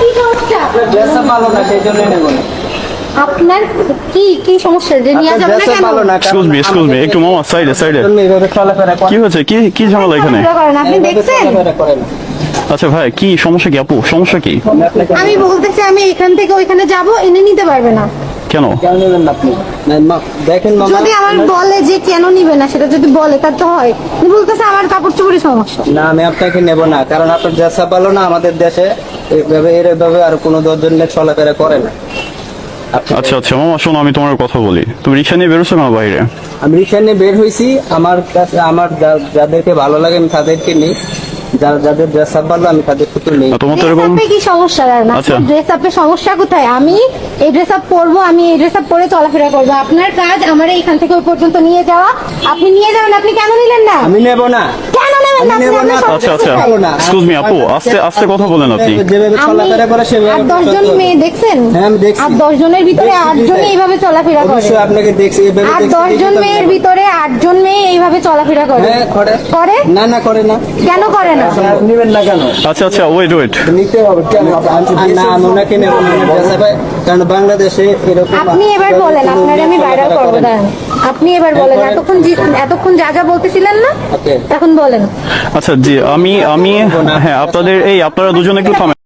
কি সমস্যা ড্রেসটা ভালো না সেই জন্য নেব না। আপনার কি কি সমস্যা? যে নিয়ে যাবেন না কেন? এক্সকিউজ মি এক্সকিউজ মি একটু মামা সাইডে সাইডে জন্য এইভাবে চলাফেরা করে। কি হয়েছে? কি কি ঝামেলা এখানে? আপনি দেখছেন? চলাফেরা করে না। আচ্ছা ভাই কি সমস্যা কি আপু? সমস্যা কি? আমি বলতেছি আমি এখান থেকে ওইখানে যাব এনে নিতে পারবে না। কেন? কেন নেবেন না আপনি? দেখেন মামা। যদি আমার বলে যে কেন নিবে না সেটা যদি বলে তার তো হয়। বলতেছে আমার কাপড় চোপড়ের সমস্যা। না আমি আপনাকে নেব না কারণ আপনার ড্রেসটা ভালো না আমাদের দেশে। এইভাবে এরভাবে আর কোনো দশজন নিয়ে চলাফেরা করে না। আচ্ছা আচ্ছা মামা শোনো আমি তোমার কথা বলি। তুমি রিক্সা নিয়ে বেরোছো না বাইরে? আমি রিক্সা নিয়ে বের হয়েছি। আমার কাছে আমার যা- যাদেরকে ভালো লাগে আমি তাদেরকে নিই। যার যাদের ড্রেস আপ ভালো আমি তাদেরকে তো নিই। তোমার তো এরকম কি সমস্যা? না আচ্ছা। ড্রেস আপে সমস্যা কোথায়? আমি এই ড্রেস আপ পরবো আমি এই ড্রেস আপ পরে চলাফেরা করব। আপনার কাজ আমার এইখান থেকে ওই পর্যন্ত নিয়ে যাওয়া। আপনি নিয়ে যাবেন আপনি কেন নিলেন না? আমি নেব না। আচ্ছা আচ্ছা। কোথায়? ভালো না। এক্সকিউজ মি আপু আস্তে আস্তে কথা বলেন আপনি। যেভাবে চলাফেরা করে সেভাবে আট দশ জন মেয়ে দেখছেন? হ্যাঁ, আমি দেখছি। আট দশ জনের ভিতরে দেখছি, জনই এইভাবে চলাফেরা করে। অবশ্যই আপনাকে দেখছি এভাবে আট দেখছি, জন মেয়ের ভিতরে আট জন মেয়ে এইভাবে চলাফেরা করে। হ্যাঁ করে। করে? না না করে না। কেন করে না? নেবেন না কেন? আচ্ছা আচ্ছা ওয়েট ওয়েট নিতে হবে কেন? আর না ওনাকে নেব না ওনার ড্রেস আপে কারণ বাংলাদেশে এরকম আপনি এবার বলেন আপনার আমি ভাইরাল চলাফেরা না। আপনি এবার বলেন এতক্ষণ এতক্ষণ যা যা বলতেছিলেন না এখন বলেন। আচ্ছা জি আমি আমি হ্যাঁ আপনাদের এই আপনারা দুজন একটু থামেন।